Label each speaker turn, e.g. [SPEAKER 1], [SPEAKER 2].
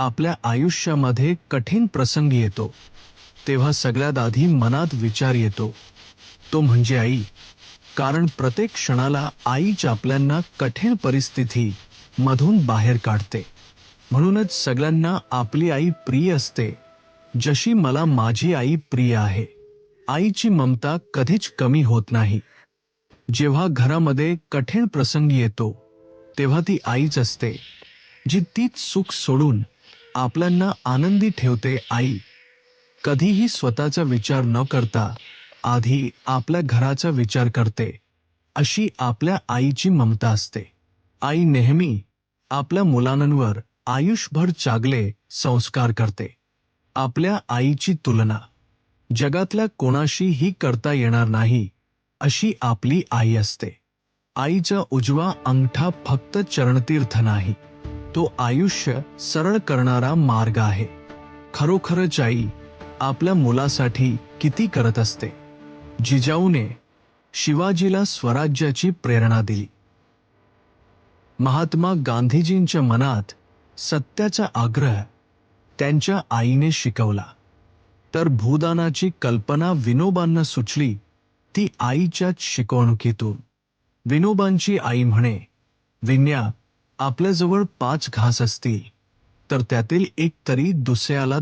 [SPEAKER 1] आपल्या आयुष्यामध्ये कठीण प्रसंग येतो. तेव्हा सगळ्यात आधी मनात विचार येतो. तो म्हणजे आई. कारण प्रत्येक क्षणाला आईच आपल्यांना कठीण परिस्थिती मधून बाहेर काढते. म्हणूनच सगळ्यांना आपली आई प्रिय असते. जशी मला माझी आई प्रिय आहे. आईची ममता कधीच कमी होत नाही. जेव्हा घरामध्ये कठीण प्रसंग येतो तेव्हा ती आईच असते जी तीच सुख सोडून आपल्यांना आनंदी ठेवते आई. कधीही स्वतःचा विचार न करता आधी आपल्या घराचा विचार करते. अशी आपल्या आईची ममता असते. आई नेहमी आपल्या मुलांवर आयुष्यभर चांगले संस्कार करते. आपल्या आईची तुलना जगातल्या कोणाशीही करता येणार नाही अशी आपली आई असते. आईचा उजवा अंगठा फक्त चरणतीर्थ नाही. तो आयुष्य सरळ करणारा मार्ग आहे. खरोखरच आई आपल्या मुलासाठी किती करत असते. जिजाऊने शिवाजीला स्वराज्याची प्रेरणा दिली. महात्मा गांधीजींच्या मनात सत्याचा आग्रह त्यांच्या आईने शिकवला. तर भूदानाची कल्पना विनोबांना सुचली ती आईच्याच शिकवणुकीतून. विनोबांची आई म्हणे विन्या आपल्याजवळ पाच घास असतील तर त्यातील एक तरी दुसऱ्याला